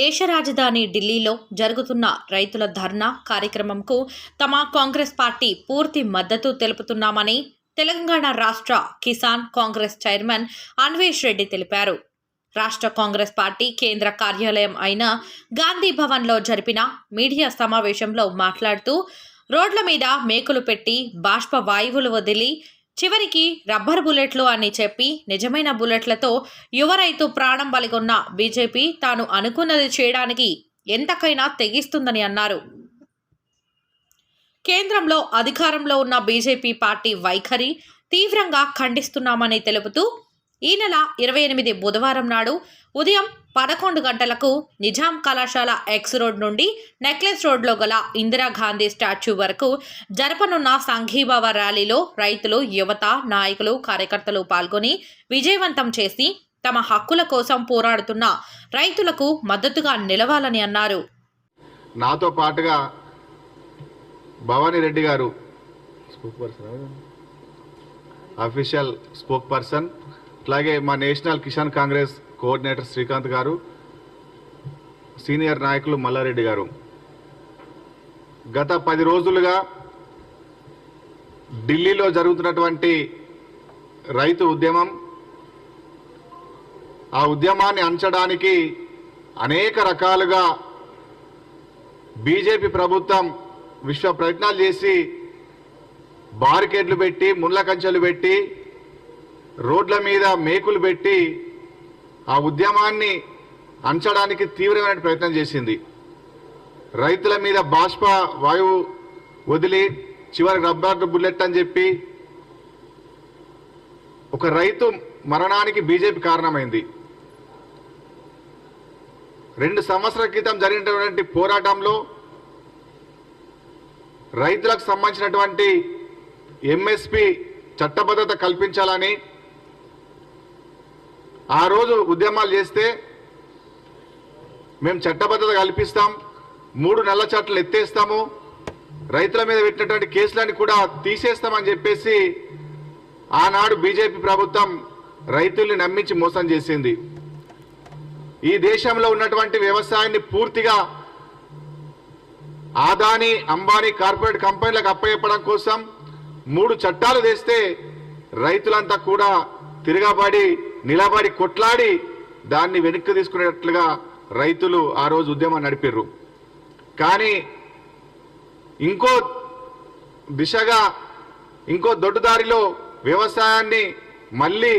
దేశ రాజధాని ఢిల్లీలో జరుగుతున్న రైతుల ధర్నా కార్యక్రమంకు తమ కాంగ్రెస్ పార్టీ పూర్తి మద్దతు తెలుపుతున్నామని తెలంగాణ రాష్ట్ర కిసాన్ కాంగ్రెస్ చైర్మన్ అన్వేష్ రెడ్డి తెలిపారు. రాష్ట్ర కాంగ్రెస్ పార్టీ కేంద్ర కార్యాలయం అయిన గాంధీ భవన్లో జరిపిన మీడియా సమావేశంలో మాట్లాడుతూ రోడ్ల మీద మేకులు పెట్టి బాష్ప వాయువులు వదిలి చివరికి రబ్బర్ బుల్లెట్లు అని చెప్పి నిజమైన బుల్లెట్లతో యువ రైతు ప్రాణం బలిగొన్న బీజేపీ తాను అనుకున్నది చేయడానికి ఎంతకైనా తెగిస్తుందని అన్నారు. కేంద్రంలో అధికారంలో ఉన్న బీజేపీ పార్టీ వైఖరి తీవ్రంగా ఖండిస్తున్నామని తెలుపుతూ ఈ నెల ఇరవై ఎనిమిది బుధవారం నాడు ఉదయం పదకొండు గంటలకు నిజాం కళాశాల ఎక్స్ రోడ్ నుండి నెక్లెస్ రోడ్లో గల ఇందిరాగాంధీ స్టాచ్యూ వరకు జరపనున్న సంఘీభావ ర్యాలీలో రైతులు యువత నాయకులు కార్యకర్తలు పాల్గొని విజయవంతం చేసి తమ హక్కుల కోసం పోరాడుతున్న రైతులకు మద్దతుగా నిలవాలని అన్నారు. నాతో పాటుగా Bhavani Reddy garu spokesperson official spokesperson అలాగే మా national Kisan Congress coordinator Srikanth garu senior నాయకులు మల్లారెడ్డి గారు. గత పది రోజులుగా ఢిల్లీలో జరుగుతున్నటువంటి రైతు ఉద్యమం ఆ ఉద్యమాన్ని అంచడానికి అనేక రకాలుగా బీజేపీ ప్రభుత్వం విశ్వ ప్రయత్నాలు చేసి బారికేడ్లు పెట్టి ముళ్ళ కంచెలు పెట్టి రోడ్ల మీద మేకులు పెట్టి ఆ ఉద్యమాన్ని అంచడానికి తీవ్రమైన ప్రయత్నం చేసింది. రైతుల మీద బాష్ప వాయువు వదిలి చివరికి రబ్బర్ బుల్లెట్ అని చెప్పి ఒక రైతు మరణానికి బీజేపీ కారణమైంది. రెండు సంవత్సరాల క్రితం జరిగినటువంటి పోరాటంలో రైతులకు సంబంధించినటువంటి ఎంఎస్పి చట్టబద్ధత కల్పించాలని ఆ రోజు ఉద్యమాలు చేస్తే మేము చట్టబద్ధత కల్పిస్తాం మూడు నెలల చట్లు ఎత్తేస్తాము రైతుల మీద పెట్టినటువంటి కేసులన్నీ కూడా తీసేస్తామని చెప్పేసి ఆనాడు బీజేపీ ప్రభుత్వం రైతుల్ని నమ్మించి మోసం చేసింది. ఈ దేశంలో ఉన్నటువంటి వ్యవసాయాన్ని పూర్తిగా ఆదాని అంబానీ కార్పొరేట్ కంపెనీలకు అప్పచెప్పడం కోసం మూడు చట్టాలు తెస్తే రైతులంతా కూడా తిరగబడి నిలబడి కొట్లాడి దాన్ని వెనక్కి తీసుకునేటట్లుగా రైతులు ఆ రోజు ఉద్యమం నడిపిర్రు. కానీ ఇంకో దిశగా ఇంకో దొడ్డుదారిలో వ్యవసాయాన్ని మళ్ళీ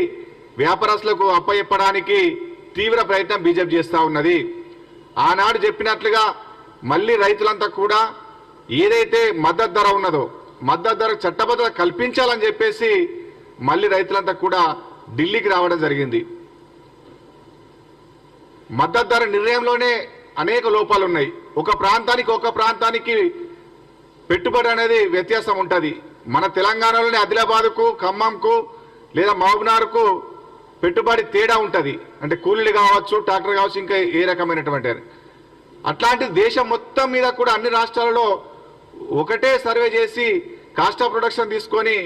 వ్యాపారస్తులకు అప్పచెప్పడానికి తీవ్ర ప్రయత్నం బీజేపీ చేస్తూ ఉన్నది. ఆనాడు చెప్పినట్లుగా మళ్ళీ రైతులంతా కూడా ఏదైతే మద్దతు ధర ఉన్నదో మద్దతు ధర చట్టబద్ధత కల్పించాలని చెప్పేసి మళ్ళీ రైతులంతా కూడా ఢిల్లీకి రావడం జరిగింది. మద్దతు ధర నిర్ణయంలోనే అనేక లోపాలు ఉన్నాయి. ఒక ప్రాంతానికి ఒక ప్రాంతానికి పెట్టుబడి అనేది వ్యత్యాసం ఉంటుంది. మన తెలంగాణలోని ఆదిలాబాద్కు ఖమ్మంకు లేదా మహబూబ్నగర్కు పెట్టుబడి తేడా ఉంటుంది. అంటే కూలీలు కావచ్చు ట్రాక్టర్ కావచ్చు ఇంకా ఏ రకమైనటువంటి అట్లాంటి దేశం మొత్తం మీద కూడా అన్ని రాష్ట్రాలలో ఒకటే సర్వే చేసి కాస్ట్ ఆఫ్ ప్రొడక్షన్ తీసుకొని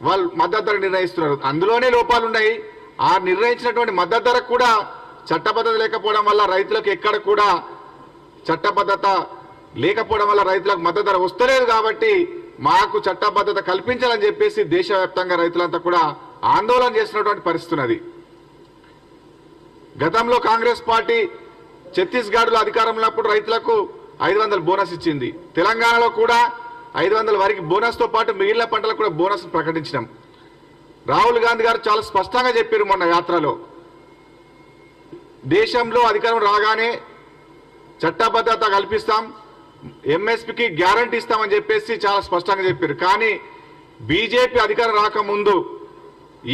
వాళ్ళు మద్దతు ధర నిర్ణయిస్తున్నారు. అందులోనే లోపాలు ఉన్నాయి ఆ నిర్ణయించినటువంటి మద్దతు ధర కూడా చట్టబద్ధత లేకపోవడం వల్ల రైతులకు ఎక్కడ కూడా చట్టబద్ధత లేకపోవడం వల్ల రైతులకు మద్దతు ధర వస్తలేదు కాబట్టి మాకు చట్టబద్ధత కల్పించాలని చెప్పేసి దేశవ్యాప్తంగా రైతులంతా కూడా ఆందోళన చేసినటువంటి పరిస్థితున్నది గతంలో కాంగ్రెస్ పార్టీ ఛత్తీస్గఢ్లో అధికారంలో ఉన్నప్పుడు రైతులకు ఐదు వందల బోనస్ ఇచ్చింది. తెలంగాణలో కూడా ఐదు వందల వారికి బోనస్తో పాటు మిగిలిన పంటలకు కూడా బోనస్ ప్రకటించినాం. రాహుల్ గాంధీ గారు చాలా స్పష్టంగా చెప్పారు మొన్న యాత్రలో. దేశంలో అధికారం రాగానే చట్టబద్ధత కల్పిస్తాం ఎంఎస్పికి గ్యారంటీ ఇస్తామని చెప్పేసి చాలా స్పష్టంగా చెప్పారు. కానీ బీజేపీ అధికారం రాకముందు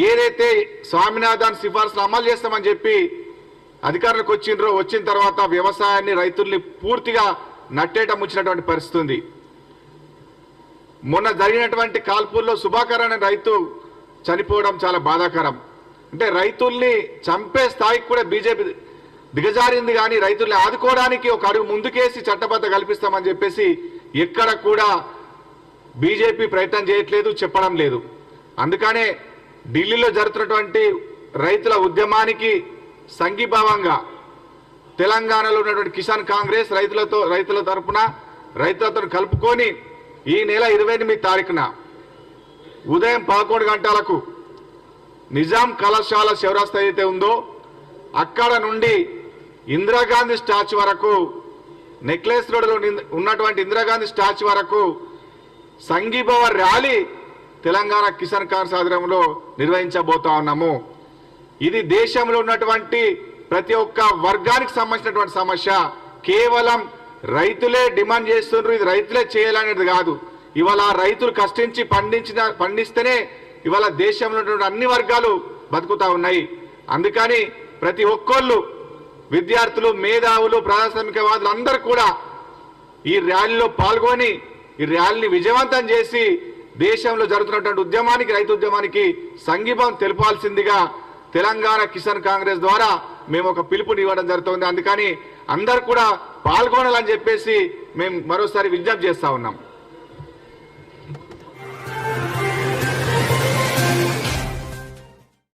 ఏదైతే స్వామినాథన్ సిఫార్సులు అమలు చేస్తామని చెప్పి అధికారులకు వచ్చిండ్రో వచ్చిన తర్వాత వ్యవసాయాన్ని రైతుల్ని పూర్తిగా నట్టేట ముంచినటువంటి పరిస్థితి ఉంది మొన్న జరిగినటువంటి కాల్పుల్లో సుభాకర్ అనే రైతు చనిపోవడం చాలా బాధాకరం. అంటే రైతుల్ని చంపే స్థాయికి కూడా బీజేపీ దిగజారింది కానీ రైతుల్ని ఆదుకోవడానికి ఒక అడుగు ముందుకేసి చట్టబద్ధ కల్పిస్తామని చెప్పేసి ఎక్కడ కూడా బీజేపీ ప్రయత్నం చేయట్లేదు చెప్పడం లేదు. అందుకనే ఢిల్లీలో జరుగుతున్నటువంటి రైతుల ఉద్యమానికి సంఘీభావంగా తెలంగాణలో ఉన్నటువంటి కిసాన్ కాంగ్రెస్ రైతులతో రైతుల తరఫున రైతులతో కలుపుకొని ఈ నెల ఇరవై ఎనిమిది తారీఖున. ఉదయం పదకొండు గంటలకు నిజాం కళాశాల శివరాస్త ఏదైతే ఉందో అక్కడ నుండి ఇందిరాగాంధీ స్టాచ్యూ వరకు నెక్లెస్ రోడ్లో ఉన్నటువంటి ఇందిరాగాంధీ స్టాచ్యూ వరకు సంఘీభవ ర్యాలీ తెలంగాణ కిసాన్ కాంగ్రెస్ ఆధ్వర్యంలో నిర్వహించబోతా ఉన్నాము. ఇది దేశంలో ఉన్నటువంటి ప్రతి ఒక్క వర్గానికి సంబంధించినటువంటి సమస్య. కేవలం రైతులే డిమాండ్ చేస్తున్నారు. ఇది రైతులే చేయాలనేది కాదు. ఇవాళ ఆ రైతులు కష్టించి పండించిన పండిస్తేనే ఇవాళ దేశంలో ఉన్నటువంటి అన్ని వర్గాలు బతుకుతా ఉన్నాయి. అందుకని ప్రతి ఒక్కళ్ళు విద్యార్థులు మేధావులు ప్రజాస్వామికవాదులు అందరూ కూడా ఈ ర్యాలీలో పాల్గొని ఈ ర్యాలీని విజయవంతం చేసి దేశంలో జరుగుతున్నటువంటి ఉద్యమానికి రైతు ఉద్యమానికి సంఘీభం తెలపాల్సిందిగా తెలంగాణ కిసాన్ కాంగ్రెస్ ద్వారా మేము ఒక పిలుపుని ఇవ్వడం జరుగుతుంది. అందుకని అందరు కూడా పాల్గొనాలని చెప్పేసి మేము మరోసారి విజ్ఞప్తి చేస్తా ఉన్నాం.